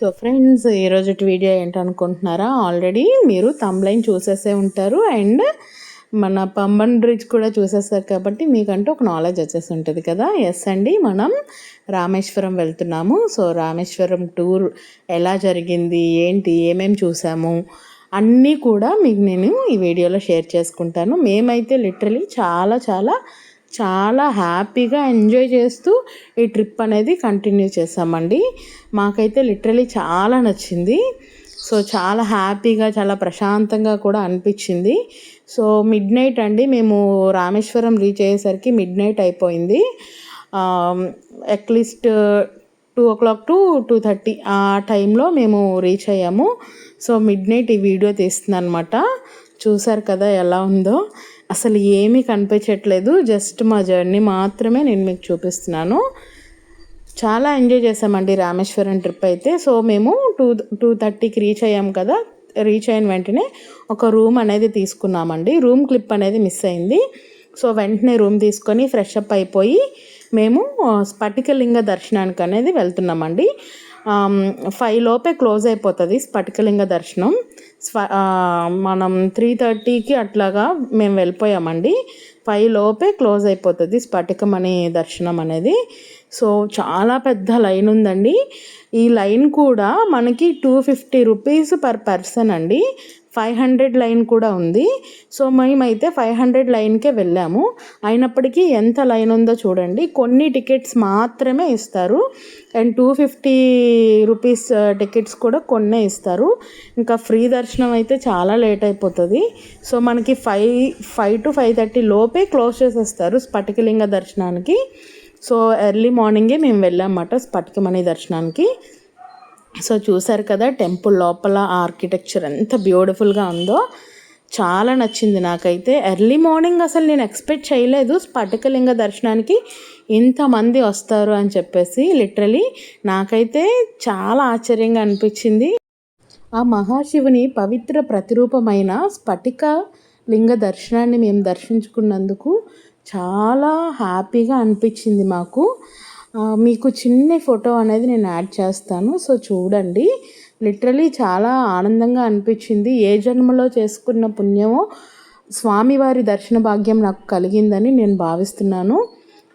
So friends ఈరోజు video ఏంటనుకుంటున్నారా? Already మీరు తమ్లైన్ చూసేసే ఉంటారు అండ్ మన పంబన్ బ్రిడ్జ్ కూడా చూసేస్తారు కాబట్టి మీకంటూ ఒక నాలెడ్జ్ వచ్చేసి ఉంటుంది కదా? ఎస్ అండి మనం రామేశ్వరం వెళ్తున్నాము. సో రామేశ్వరం టూర్ ఎలా జరిగింది? ఏంటి? ఏమేమి చూసాము? అన్నీ కూడా మీకు నేను ఈ వీడియోలో షేర్ చేసుకుంటాను. మేమైతే లిటరలీ చాలా చాలా చాలా హ్యాపీగా ఎంజాయ్ చేస్తూ ఈ ట్రిప్ అనేది కంటిన్యూ చేసామండి మాకైతే లిటరలీ చాలా నచ్చింది. సో చాలా హ్యాపీగా చాలా ప్రశాంతంగా కూడా అనిపించింది. సో మిడ్ నైట్ అండి. మేము రామేశ్వరం రీచ్ అయ్యేసరికి మిడ్ నైట్ అయిపోయింది at least two o'clock to two thirty ఆ టైంలో మేము రీచ్ అయ్యాము. సో మిడ్ నైట్ ఈ వీడియో తీస్తుంది అనమాట చూసారు కదా ఎలా ఉందో. అసలు ఏమీ కనిపించట్లేదు. జస్ట్ మా జర్నీ మాత్రమే నేను మీకు చూపిస్తున్నాను. చాలా ఎంజాయ్ చేసామండి రామేశ్వరం ట్రిప్ అయితే. సో మేము టూ టూ థర్టీకి రీచ్ అయ్యాం కదా. రీచ్ అయిన వెంటనే ఒక రూమ్ అనేది తీసుకున్నామండి. రూమ్ క్లిప్ అనేది మిస్ అయింది. సో వెంటనే రూమ్ తీసుకొని ఫ్రెష్ అప్ అయిపోయి మేము స్ఫటికలింగ దర్శనానికి అనేది వెళ్తున్నామండి. ఫైవ్ లోపే క్లోజ్ అయిపోతుంది స్ఫటికలింగ దర్శనం. మనం త్రీ థర్టీకి అట్లాగా మేము వెళ్ళిపోయామండి. ఫైవ్ లోపే క్లోజ్ అయిపోతుంది స్ఫటికం అనే దర్శనం అనేది. సో చాలా పెద్ద లైన్ ఉందండి. ఈ లైన్ కూడా మనకి two fifty rupees per person అండి. ఫైవ్ హండ్రెడ్ లైన్ కూడా ఉంది. సో మేమైతే ఫైవ్ హండ్రెడ్ లైన్కే వెళ్ళాము. అయినప్పటికీ ఎంత లైన్ ఉందో చూడండి. కొన్ని టికెట్స్ మాత్రమే ఇస్తారు. And two fifty rupees tickets కూడా కొన్నే ఇస్తారు. ఇంకా ఫ్రీ దర్శనం అయితే చాలా లేట్ అయిపోతుంది. సో మనకి five five to five thirty లోపే క్లోజ్ చేసేస్తారు స్ఫటికలింగ దర్శనానికి. సో ఎర్లీ మార్నింగే మేము వెళ్ళామన్నమాట స్ఫటికమణి దర్శనానికి. సో చూసారు కదా టెంపుల్ లోపల ఆర్కిటెక్చర్ ఎంత బ్యూటిఫుల్గా ఉందో. చాలా నచ్చింది నాకైతే. ఎర్లీ మార్నింగ్ అసలు నేను ఎక్స్పెక్ట్ చేయలేదు స్ఫటికలింగ దర్శనానికి ఇంతమంది వస్తారు అని చెప్పేసి లిటరలీ నాకైతే చాలా ఆశ్చర్యంగా అనిపించింది. ఆ మహాశివుని పవిత్ర ప్రతిరూపమైన స్ఫటిక లింగ దర్శనాన్ని మేము దర్శించుకున్నందుకు చాలా హ్యాపీగా అనిపించింది మాకు. మీకు చిన్న ఫోటో అనేది నేను యాడ్ చేస్తాను. సో చూడండి. లిటరలీ చాలా ఆనందంగా అనిపించింది. ఏ జన్మలో చేసుకున్న పుణ్యమో స్వామివారి దర్శన భాగ్యం నాకు కలిగిందని నేను భావిస్తున్నాను.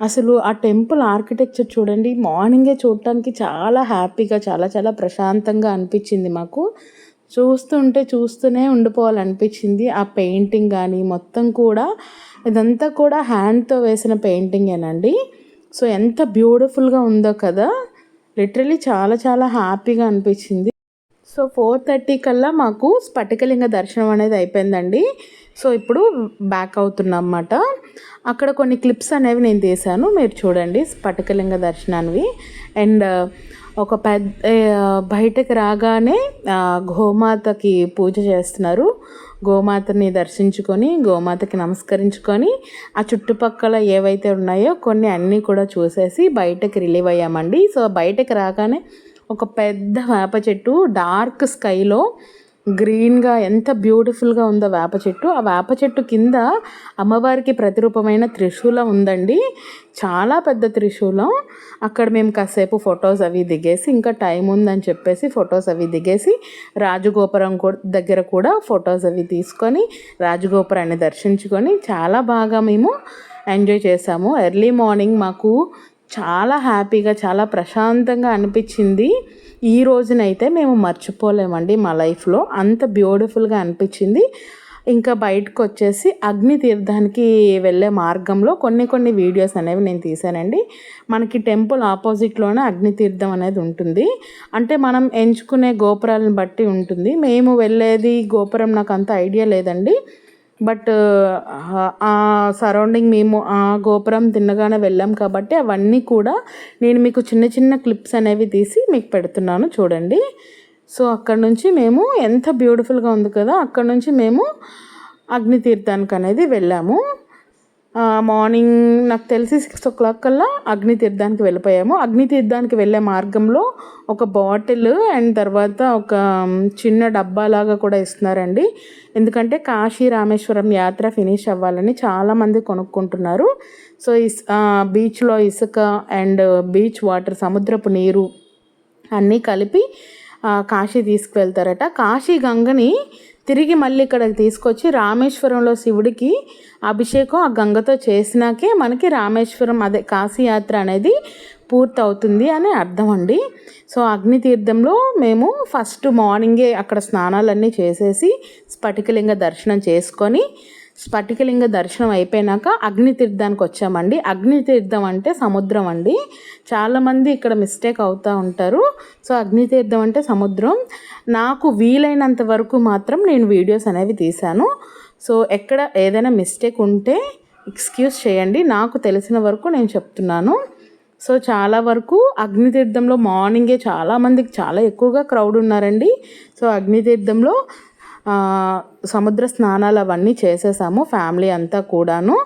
అసలు ఆ టెంపుల్ ఆర్కిటెక్చర్ చూడండి. మార్నింగే చూడటానికి చాలా హ్యాపీగా చాలా చాలా ప్రశాంతంగా అనిపించింది మాకు. చూస్తుంటే చూస్తూనే ఉండిపోవాలనిపించింది. ఆ పెయింటింగ్ కానీ మొత్తం కూడా ఇదంతా కూడా హ్యాండ్తో వేసిన పెయింటింగేనండి. సో ఎంత బ్యూటిఫుల్గా ఉందో కదా లిటరలీ చాలా చాలా హ్యాపీగా అనిపించింది. సో ఫోర్ థర్టీ కల్లా మాకు స్ఫటికలింగ దర్శనం అనేది అయిపోయిందండి. సో ఇప్పుడు బ్యాక్ అవుతున్నాం అన్నమాట. అక్కడ కొన్ని క్లిప్స్ అనేవి నేను తీశాను. మీరు చూడండి స్ఫటికలింగ దర్శనానివి. అండ్ ఒక పెద్ద బయటకు రాగానే గోమాతకి పూజ చేస్తున్నారు. గోమాతని దర్శించుకొని గోమాతకి నమస్కరించుకొని ఆ చుట్టుపక్కల ఏవైతే ఉన్నాయో కొన్ని అన్నీ కూడా చూసేసి బయటకు రిలీవ్ అయ్యామండి. సో బయటకు రాగానే ఒక పెద్ద వేప చెట్టు డార్క్ స్కైలో గ్రీన్గా ఎంత బ్యూటిఫుల్గా ఉందో వేప చెట్టు. ఆ వేప చెట్టు కింద అమ్మవారికి ప్రతిరూపమైన త్రిశూలం ఉందండి. చాలా పెద్ద త్రిశూలం. అక్కడ మేము కాసేపు ఫొటోస్ అవి దిగేసి ఇంకా టైం ఉందని చెప్పేసి ఫొటోస్ అవి దిగేసి రాజగోపురం దగ్గర కూడా ఫొటోస్ అవి తీసుకొని రాజగోపురాన్ని దర్శించుకొని చాలా బాగా మేము ఎంజాయ్ చేసాము. ఎర్లీ మార్నింగ్ మాకు చాలా హ్యాపీగా చాలా ప్రశాంతంగా అనిపించింది. ఈ రోజునైతే మేము మర్చిపోలేమండి మా లైఫ్లో. అంత బ్యూటిఫుల్గా అనిపించింది. ఇంకా బయటకు వచ్చేసి అగ్ని తీర్థానికి వెళ్ళే మార్గంలో కొన్ని కొన్ని వీడియోస్ అనేవి నేను తీశానండి. మనకి టెంపుల్ ఆపోజిట్లోనే అగ్ని తీర్థం అనేది ఉంటుంది. అంటే మనం ఎంచుకునే గోపురాలను బట్టి ఉంటుంది. మేము వెళ్ళేది గోపురం నాకు అంత ఐడియా లేదండి. బట్ ఆ సరౌండింగ్ మేము ఆ గోపురం తిన్నగానే వెళ్ళాం కాబట్టి అవన్నీ కూడా నేను మీకు చిన్న చిన్న క్లిప్స్ అనేవి తీసి మీకు పెడుతున్నాను చూడండి. సో అక్కడ నుంచి మేము ఎంత బ్యూటిఫుల్గా ఉంది కదా అక్కడ నుంచి మేము అగ్నితీర్థానికి అనేది వెళ్ళాము. మార్నింగ్ నాకు తెలిసి సిక్స్ ఓ క్లాక్ కల్లా అగ్నితీర్థానికి వెళ్ళిపోయాము. అగ్ని తీర్థానికి వెళ్ళే మార్గంలో ఒక బాటిల్ అండ్ తర్వాత ఒక చిన్న డబ్బా లాగా కూడా ఇస్తున్నారండి. ఎందుకంటే కాశీ రామేశ్వరం యాత్ర ఫినిష్ అవ్వాలని చాలామంది కొనుక్కుంటున్నారు. సో ఇస్ బీచ్లో ఇసుక అండ్ బీచ్ వాటర్ సముద్రపు నీరు అన్నీ కలిపి కాశీ తీసుకువెళ్తారట. కాశీ గంగని తిరిగి మళ్ళీ ఇక్కడికి తీసుకొచ్చి రామేశ్వరంలో శివుడికి అభిషేకం ఆ గంగతో చేసినాకే మనకి రామేశ్వరం అదే కాశీయాత్ర అనేది పూర్తి అవుతుంది అని అర్థం అండి. సో అగ్నితీర్థంలో మేము ఫస్ట్ మార్నింగే అక్కడ స్నానాలన్నీ చేసేసి స్ఫటికలింగ దర్శనం చేసుకొని స్ఫటికలింగ దర్శనం అయిపోయినాక అగ్నితీర్థానికి వచ్చామండి. అగ్నితీర్థం అంటే సముద్రం అండి. చాలామంది ఇక్కడ మిస్టేక్ అవుతూ ఉంటారు. సో అగ్నితీర్థం అంటే సముద్రం. నాకు వీలైనంత వరకు మాత్రం నేను వీడియోస్ అనేవి తీశాను. సో ఎక్కడ ఏదైనా మిస్టేక్ ఉంటే ఎక్స్క్యూజ్ చేయండి. నాకు తెలిసిన వరకు నేను చెప్తున్నాను. సో చాలా వరకు అగ్నితీర్థంలో మార్నింగే చాలామందికి చాలా ఎక్కువగా క్రౌడ్ ఉన్నారండి. సో అగ్నితీర్థంలో సముద్ర స్నానాలు అవన్నీ చేసేసాము ఫ్యామిలీ అంతా కూడాను.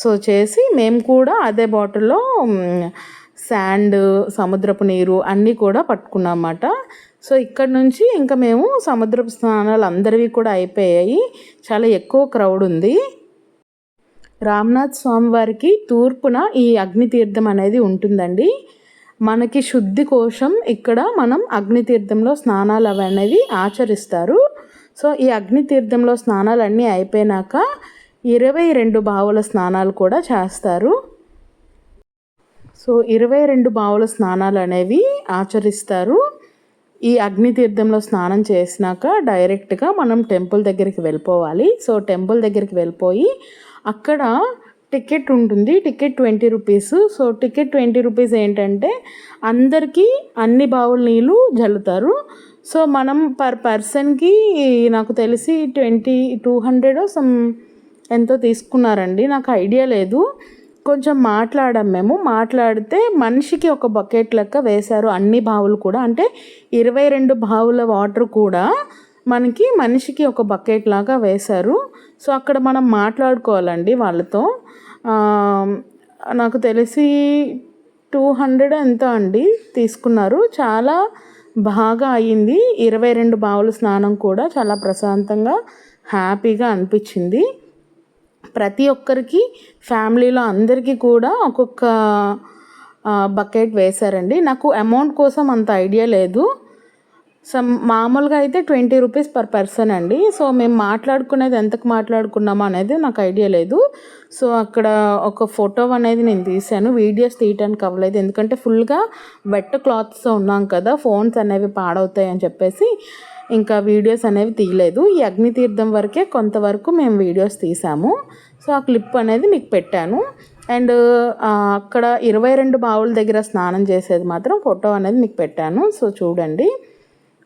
సో చేసి మేము కూడా అదే బాటిల్లో శాండ్ సముద్రపు నీరు అన్నీ కూడా పట్టుకున్నామన్నమాట. సో ఇక్కడ నుంచి ఇంకా మేము సముద్రపు స్నానాలు అందరివి కూడా అయిపోయాయి. చాలా ఎక్కువ క్రౌడ్ ఉంది. రామ్నాథ్ స్వామివారికి తూర్పున ఈ అగ్నితీర్థం అనేది ఉంటుందండి. మనకి శుద్ధి కోసం ఇక్కడ మనం అగ్నితీర్థంలో స్నానాలు అవి అనేవి ఆచరిస్తారు. సో ఈ అగ్నితీర్థంలో స్నానాలు అన్నీ అయిపోయినాక ఇరవై రెండు బావుల స్నానాలు కూడా చేస్తారు. సో ఇరవై రెండు బావుల స్నానాలు అనేవి ఆచరిస్తారు. ఈ అగ్నితీర్థంలో స్నానం చేసినాక డైరెక్ట్గా మనం టెంపుల్ దగ్గరికి వెళ్ళిపోవాలి. సో టెంపుల్ దగ్గరికి వెళ్ళిపోయి అక్కడ టికెట్ ఉంటుంది. Ticket twenty rupees. So ticket twenty rupees ఏంటంటే అందరికీ అన్ని బావుల నీళ్ళు జల్లుతారు. సో మనం పర్ పర్సన్కి నాకు తెలిసి ట్వంటీ టూ హండ్రెడ్ సమ్ ఎంతో తీసుకున్నారండి. నాకు ఐడియా లేదు. కొంచెం మాట్లాడాం మేము. మాట్లాడితే మనిషికి ఒక బకెట్ లెక్క వేశారు అన్ని బావులు కూడా. అంటే ఇరవై రెండు బావుల వాటర్ కూడా మనకి మనిషికి ఒక బకెట్ లాగా వేశారు. సో అక్కడ మనం మాట్లాడుకోవాలండి వాళ్ళతో. నాకు తెలిసి టూ హండ్రెడ్ ఎంత అండి తీసుకున్నారు. చాలా బాగా అయ్యింది. ఇరవై రెండు బావుల స్నానం కూడా చాలా ప్రశాంతంగా హ్యాపీగా అనిపించింది. ప్రతి ఒక్కరికి ఫ్యామిలీలో అందరికీ కూడా ఒక్కొక్క బకెట్ వేశారండి. నాకు అమౌంట్ కోసం అంత ఐడియా లేదు. సమ్ మామూలుగా అయితే ట్వంటీ రూపీస్ పర్ పర్సన్ అండి. సో మేము మాట్లాడుకునేది ఎంతకు మాట్లాడుకున్నామో అనేది నాకు ఐడియా లేదు. సో అక్కడ ఒక ఫోటో అనేది నేను తీశాను. వీడియోస్ తీయటానికి అవ్వలేదు. ఎందుకంటే ఫుల్గా వెట్ క్లాత్స్తో ఉన్నాం కదా ఫోన్స్ అనేవి పాడవుతాయి అని చెప్పేసి ఇంకా వీడియోస్ అనేవి తీయలేదు. ఈ అగ్నితీర్థం వరకే కొంతవరకు మేము వీడియోస్ తీసాము సో ఆ క్లిప్ అనేది మీకు పెట్టాను. అండ్ అక్కడ ఇరవై రెండు బావుల దగ్గర స్నానం చేసేది మాత్రం ఫోటో అనేది మీకు పెట్టాను. సో చూడండి.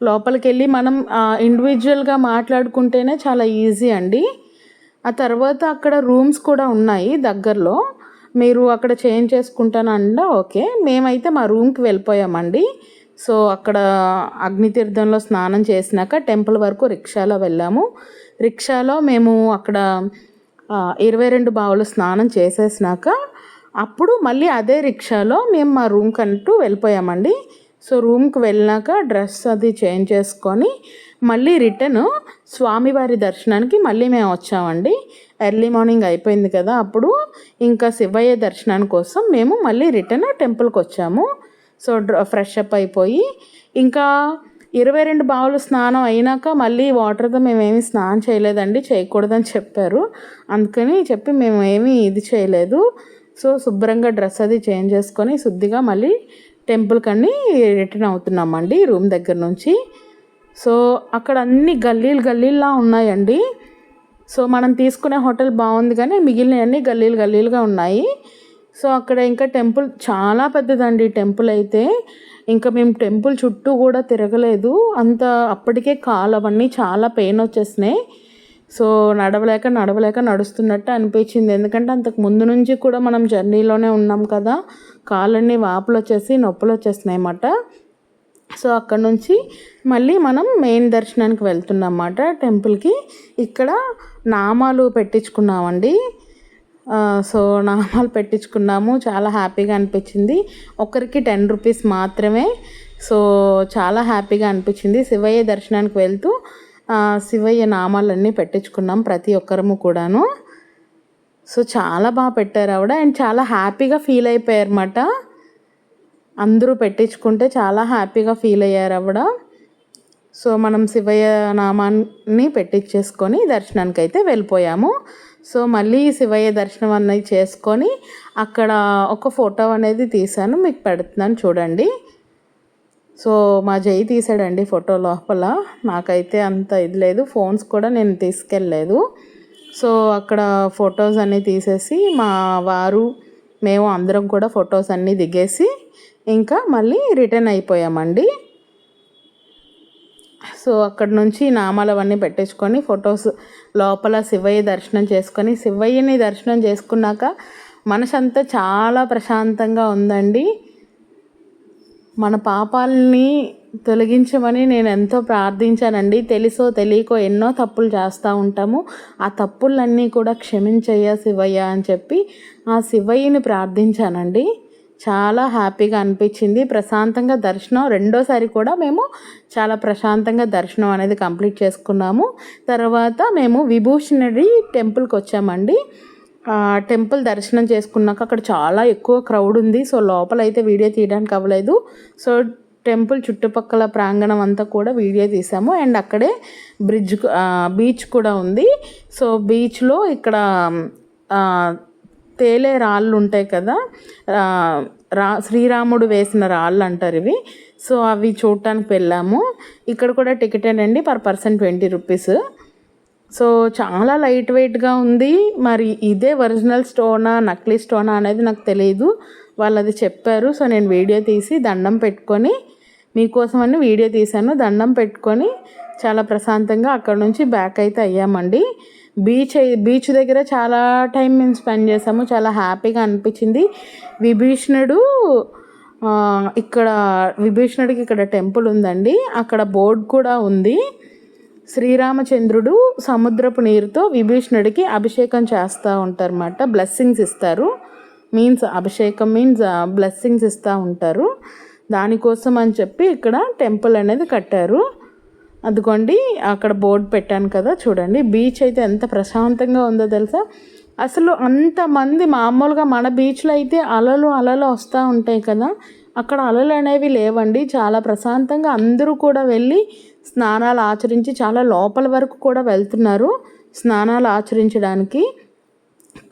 లోపలికి వెళ్ళి మనం ఇండివిజువల్గా మాట్లాడుకుంటేనే చాలా ఈజీ అండి. ఆ తర్వాత అక్కడ రూమ్స్ కూడా ఉన్నాయి దగ్గరలో. మీరు అక్కడ చేంజ్ చేసుకుంటానంటే ఓకే. మేమైతే మా రూమ్కి వెళ్ళిపోయామండి. సో అక్కడ అగ్నితీర్థంలో స్నానం చేసినాక టెంపుల్ వరకు రిక్షాలో వెళ్ళాము. రిక్షాలో మేము అక్కడ ఇరవై రెండు బావులు స్నానం చేసేసినాక అప్పుడు మళ్ళీ అదే రిక్షాలో మేము మా రూమ్కి అంటూ వెళ్ళిపోయామండి. సో రూమ్కి వెళ్ళినాక డ్రెస్ అది చేంజ్ చేసుకొని మళ్ళీ రిటర్న్ స్వామివారి దర్శనానికి మళ్ళీ మేము వచ్చామండి. ఎర్లీ మార్నింగ్ అయిపోయింది కదా అప్పుడు ఇంకా శివయ్య దర్శనం కోసం మేము మళ్ళీ రిటర్న్ టెంపుల్కి వచ్చాము. సో డ్ర ఫ్రెష్ అప్ అయిపోయి ఇంకా ఇరవై రెండు బావులు స్నానం అయినాక మళ్ళీ వాటర్తో మేమేమి స్నానం చేయలేదండి చేయకూడదని చెప్పారు. అందుకని చెప్పి మేము ఏమీ ఇది చేయలేదు. సో శుభ్రంగా డ్రెస్ అది చేంజ్ చేసుకొని శుద్ధిగా మళ్ళీ టెంపుల్ కన్నీ రిటర్న్ అవుతున్నామండి రూమ్ దగ్గర నుంచి. సో అక్కడ అన్ని గల్లీలు గల్లీల్లా ఉన్నాయండి. సో మనం తీసుకునే హోటల్ బాగుంది కానీ మిగిలినవన్నీ గల్లీలు గల్లీలుగా ఉన్నాయి. సో అక్కడ ఇంకా టెంపుల్ చాలా పెద్దదండి టెంపుల్ అయితే. ఇంకా మేము టెంపుల్ చుట్టూ కూడా తిరగలేదు. అంత అప్పటికే కాలు అవన్నీ చాలా పెయిన్ వచ్చేసినాయి. సో నడవలేక నడవలేక నడుస్తున్నట్టు అనిపించింది. ఎందుకంటే అంతకు ముందు నుంచి కూడా మనం జర్నీలోనే ఉన్నాం కదా. కాళ్ళన్నీ వాపులు వచ్చేసి నొప్పులు వచ్చేస్తున్నాయి అన్నమాట సో అక్కడ నుంచి మళ్ళీ మనం మెయిన్ దర్శనానికి వెళ్తున్నాం అన్నమాట టెంపుల్కి. ఇక్కడ నామాలు పెట్టించుకున్నామండి. సో నామాలు పెట్టించుకున్నాము. చాలా హ్యాపీగా అనిపించింది. ఒకరికి టెన్ రూపీస్ మాత్రమే. సో చాలా హ్యాపీగా అనిపించింది. శివయ్య దర్శనానికి వెళ్తూ శివయ్య నామాలన్నీ పెట్టించుకున్నాం ప్రతి ఒక్కరము కూడాను. సో చాలా బాగా పెట్టారు ఆవిడ. అండ్ చాలా హ్యాపీగా ఫీల్ అయిపోయారు అన్నమాట అందరూ పెట్టించుకుంటే చాలా హ్యాపీగా ఫీల్ అయ్యారు ఆవిడ. సో మనం శివయ్య నామాన్ని పెట్టించేసుకొని దర్శనానికి అయితే వెళ్ళిపోయాము. సో మళ్ళీ శివయ్య దర్శనం అనేది చేసుకొని అక్కడ ఒక ఫోటో అనేది తీశాను. మీకు పెడుతున్నాను చూడండి. సో మా జై తీసాడండి ఫోటో లోపల. నాకైతే అంత ఇది లేదు ఫోన్స్ కూడా నేను తీసుకెళ్ళలేదు. సో అక్కడ ఫొటోస్ అన్నీ తీసేసి మా వారు మేము అందరం కూడా ఫొటోస్ అన్నీ దిగేసి ఇంకా మళ్ళీ రిటర్న్ అయిపోయామండి. సో అక్కడ నుంచి నామాలు అవన్నీ పెట్టించుకొని ఫొటోస్ లోపల శివయ్య దర్శనం చేసుకొని శివయ్యని దర్శనం చేసుకున్నాక మనసంతా చాలా ప్రశాంతంగా ఉందండి. మన పాపాలని తొలగించమని నేను ఎంతో ప్రార్థించానండి. తెలుసో తెలియకో ఎన్నో తప్పులు చేస్తూ ఉంటాము. ఆ తప్పులన్నీ కూడా క్షమించయ్యా శివయ్య అని చెప్పి ఆ శివయ్యని ప్రార్థించానండి. చాలా హ్యాపీగా అనిపించింది. ప్రశాంతంగా దర్శనం రెండోసారి కూడా మేము చాలా ప్రశాంతంగా దర్శనం అనేది కంప్లీట్ చేసుకున్నాము. తర్వాత మేము విభూషణుడి టెంపుల్కి వచ్చామండి. టెంపుల్ దర్శనం చేసుకున్నాక అక్కడ చాలా ఎక్కువ క్రౌడ్ ఉంది. సో లోపల అయితే వీడియో తీయడానికి అవ్వలేదు. సో టెంపుల్ చుట్టుపక్కల ప్రాంగణం అంతా కూడా వీడియో తీసాము. అండ్ అక్కడే బ్రిడ్జ్ బీచ్ కూడా ఉంది. సో బీచ్లో ఇక్కడ తేలే రాళ్ళు ఉంటాయి కదా? రా శ్రీరాముడు వేసిన రాళ్ళు అంటారు ఇవి. సో అవి చూడటానికి వెళ్ళాము. ఇక్కడ కూడా టికెట్ అండి per person twenty rupees. So చాలా లైట్ వెయిట్గా ఉంది. మరి ఇదే ఒరిజినల్ స్టోనా నకిలీ స్టోనా అనేది నాకు తెలియదు వాళ్ళు అది చెప్పారు. సో నేను వీడియో తీసి దండం పెట్టుకొని మీకోసం అని వీడియో తీశాను. దండం పెట్టుకొని చాలా ప్రశాంతంగా అక్కడ నుంచి బ్యాక్ అయితే అయ్యామండి. బీచ్ బీచ్ దగ్గర చాలా టైం మేము స్పెండ్ చేసాము చాలా హ్యాపీగా అనిపించింది. విభీషణుడు ఇక్కడ విభీషణుడికి ఇక్కడ టెంపుల్ ఉందండి. అక్కడ బోర్డు కూడా ఉంది. శ్రీరామచంద్రుడు సముద్రపు నీరుతో విభీషణుడికి అభిషేకం చేస్తూ ఉంటారన్నమాట. బ్లెస్సింగ్స్ ఇస్తారు. మీన్స్ అభిషేకం మీన్స్ బ్లెస్సింగ్స్ ఇస్తూ ఉంటారు. దానికోసం అని చెప్పి ఇక్కడ టెంపుల్ అనేది కట్టారు. అదిగోండి అక్కడ బోర్డు పెట్టాను కదా చూడండి. బీచ్ అయితే ఎంత ప్రశాంతంగా ఉందో తెలుసా? అసలు అంతమంది మామూలుగా మన బీచ్లో అయితే అలలు అలలు వస్తూ ఉంటాయి కదా. అక్కడ అలలు అనేవి లేవండి. చాలా ప్రశాంతంగా అందరూ కూడా వెళ్ళి స్నానాలు ఆచరించి చాలా లోపల వరకు కూడా వెళ్తున్నారు స్నానాలు ఆచరించడానికి.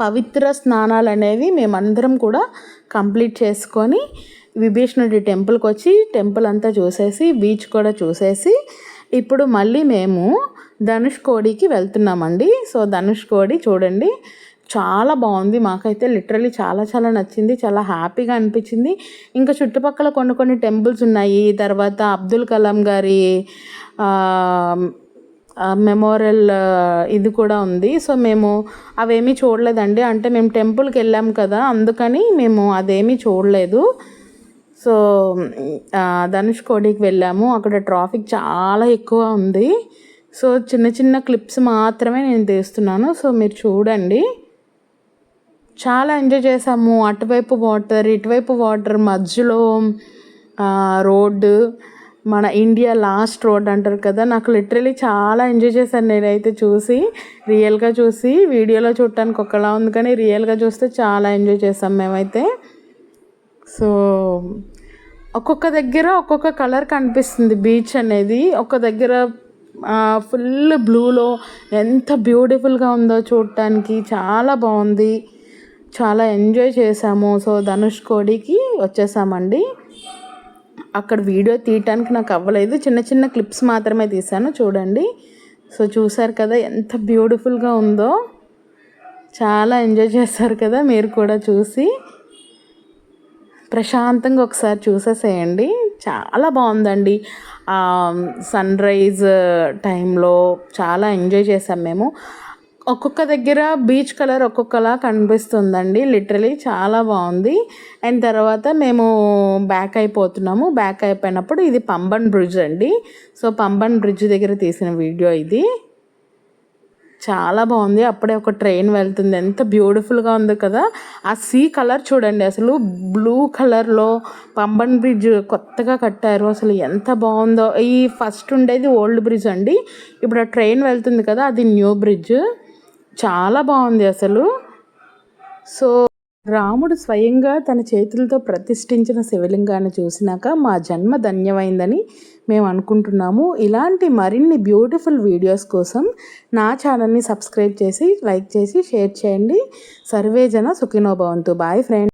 పవిత్ర స్నానాలు అనేవి మేమందరం కూడా కంప్లీట్ చేసుకొని విభీషణుడి టెంపుల్కి వచ్చి టెంపుల్ అంతా చూసేసి బీచ్ కూడా చూసేసి ఇప్పుడు మళ్ళీ మేము ధనుష్కోడికి వెళ్తున్నామండి. సో ధనుష్కోడి చూడండి చాలా బాగుంది. మాకైతే లిటరలీ చాలా చాలా నచ్చింది. చాలా హ్యాపీగా అనిపించింది. ఇంకా చుట్టుపక్కల కొన్ని కొన్ని టెంపుల్స్ ఉన్నాయి. తర్వాత అబ్దుల్ కలాం గారి మెమోరియల్ ఇది కూడా ఉంది. సో మేము అవేమీ చూడలేదండి. అంటే మేము టెంపుల్కి వెళ్ళాం కదా. అందుకని మేము అదేమీ చూడలేదు. సో ధనుష్ కోడికి వెళ్ళాము. అక్కడ ట్రాఫిక్ చాలా ఎక్కువ ఉంది. సో చిన్న చిన్న క్లిప్స్ మాత్రమే నేను తీస్తున్నాను. సో మీరు చూడండి. చాలా ఎంజాయ్ చేసాము అటువైపు వాటర్ ఇటువైపు వాటర్ మధ్యలో రోడ్డు మన ఇండియా లాస్ట్ రోడ్ అంటారు కదా నాకు లిటరలీ చాలా ఎంజాయ్ చేశాను నేనైతే చూసి. రియల్గా చూసి వీడియోలో చూడటానికి ఒకలా ఉంది కానీ రియల్గా చూస్తే చాలా ఎంజాయ్ చేసాం మేమైతే. సో ఒక్కొక్క దగ్గర ఒక్కొక్క కలర్ కనిపిస్తుంది బీచ్ అనేది. ఒక దగ్గర ఫుల్ బ్లూలో ఎంత బ్యూటిఫుల్గా ఉందో చూడటానికి చాలా బాగుంది. చాలా ఎంజాయ్ చేసాము సో ధనుష్ కోడికి వచ్చేసామండి. అక్కడ వీడియో తీయటానికి నాకు అవ్వలేదు. చిన్న చిన్న క్లిప్స్ మాత్రమే తీసాను చూడండి. సో చూసారు కదా ఎంత బ్యూటిఫుల్గా ఉందో. చాలా ఎంజాయ్ చేస్తారు కదా మీరు కూడా చూసి. ప్రశాంతంగా ఒకసారి చూసేసేయండి. చాలా బాగుందండి. సన్ రైజ్ టైంలో చాలా ఎంజాయ్ చేసాం మేము. ఒక్కొక్క దగ్గర బీచ్ కలర్ ఒక్కొక్కలా కనిపిస్తుందండి. లిటరలీ చాలా బాగుంది. అండ్ తర్వాత మేము బ్యాక్ అయిపోతున్నాము. బ్యాక్ అయిపోయినప్పుడు ఇది పంబన్ బ్రిడ్జ్ అండి. సో పంబన్ బ్రిడ్జ్ దగ్గర తీసిన వీడియో ఇది. చాలా బాగుంది. అప్పుడే ఒక ట్రైన్ వెళ్తుంది. ఎంత బ్యూటిఫుల్గా ఉంది కదా. ఆ సీ కలర్ చూడండి. అసలు బ్లూ కలర్లో పంబన్ బ్రిడ్జ్ కొత్తగా కట్టారు. అసలు ఎంత బాగుందో. ఈ ఫస్ట్ ఉండేది ఓల్డ్ బ్రిడ్జ్ అండి. ఇప్పుడు ఆ ట్రైన్ వెళ్తుంది కదా అది న్యూ బ్రిడ్జ్ చాలా బాగుంది అసలు. సో రాముడు స్వయంగా తన చేతులతో ప్రతిష్ఠించిన శివలింగాన్ని చూసినాక మా జన్మ ధన్యమైందని మేము అనుకుంటున్నాము. ఇలాంటి మరిన్ని బ్యూటిఫుల్ వీడియోస్ కోసం నా ఛానల్ని సబ్స్క్రైబ్ చేసి లైక్ చేసి షేర్ చేయండి. సర్వేజన సుఖినోభవంతు బాయ్ ఫ్రెండ్.